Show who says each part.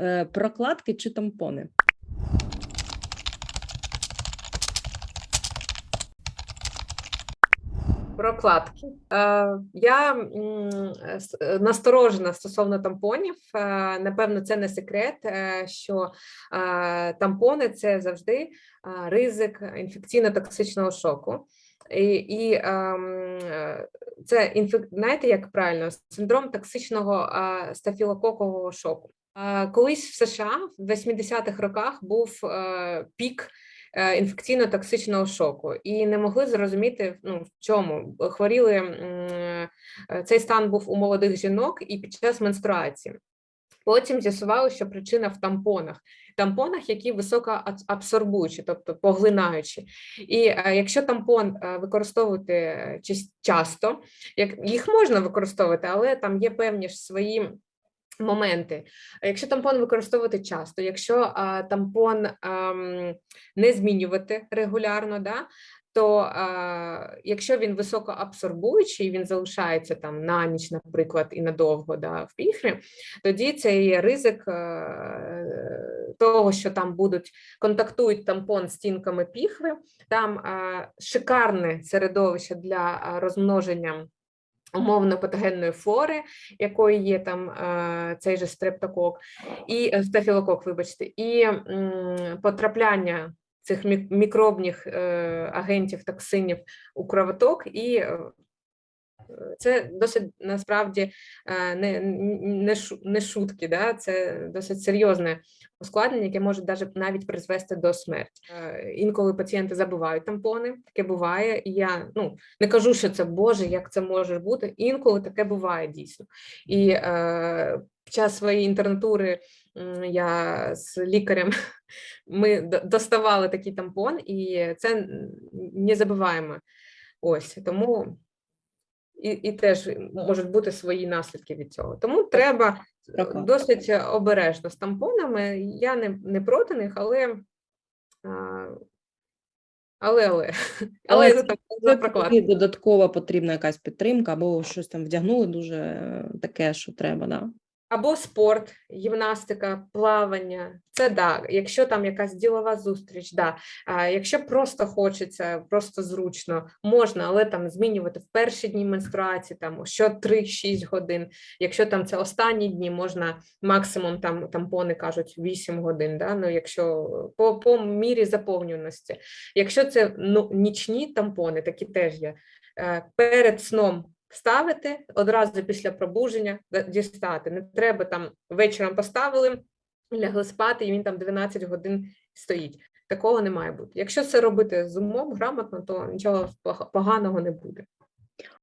Speaker 1: Е, Прокладки чи тампони?
Speaker 2: Прокладки. Е, я насторожена стосовно тампонів. Е, напевно, це не секрет, що тампони це завжди ризик інфекційно-токсичного шоку. І, і це знаєте, як правильно, синдром токсичного стафілококового шоку. Колись в США в 80-х роках був е, пік е, інфекційно-токсичного шоку і не могли зрозуміти, ну, в чому хворіли. е, Цей стан був у молодих жінок і під час менструації. Потім з'ясували, що причина в тампонах, тампонах, які високоабсорбуючі, тобто поглинаючі. І якщо тампон використовувати часто, як їх можна використовувати, але там є певні ж свої моменти. Якщо тампон використовувати часто, якщо а, тампон ам, не змінювати регулярно, да, то а, якщо він високоабсорбуючий, він залишається там на ніч, наприклад, і надовго да, в піхрі, тоді це є ризик е, того, що там будуть контактують тампон з стінками піхви, там а, шикарне середовище для а, розмноження умовно патогенної флори, якої є там е, цей же стрептокок, і е, стафілокок, вибачте, і потрапляння цих мікробних е, агентів, токсинів у кровоток, і це досить насправді е, не, не, не шутки, да? це досить серйозне ускладнення, яке може навіть призвести до смерті. Е, Інколи пацієнти забувають тампони, таке буває. І я ну, не кажу, що це Боже, як це може бути. Інколи таке буває дійсно. І е, під час своєї інтернатури я з лікарем ми доставали такий тампон, і це не забуваємо. Ось тому і, і теж можуть бути свої наслідки від цього. Тому треба е, досить обережно з тампонами. Я не, не проти них, але. а, Але, але, але,
Speaker 1: це-
Speaker 2: це
Speaker 1: додатково потрібна якась підтримка, або щось там вдягнули дуже е, таке, що треба, да?
Speaker 2: Або спорт, гімнастика, плавання. Це да. Якщо там якась ділова зустріч, да. А якщо просто хочеться, просто зручно, можна, але там змінювати в перші дні менструації, там що 3-6 годин. Якщо там це останні дні, можна максимум там тампони кажуть 8 годин. Да? Ну, якщо по, по мірі заповненості. Якщо це ну, нічні тампони, такі теж є. е, Перед сном ставити одразу після пробудження дістати. Не треба там вечором поставили, лягли спати, і він там 12 годин стоїть. Такого не має бути. Якщо це робити з умом грамотно, то нічого поганого не буде.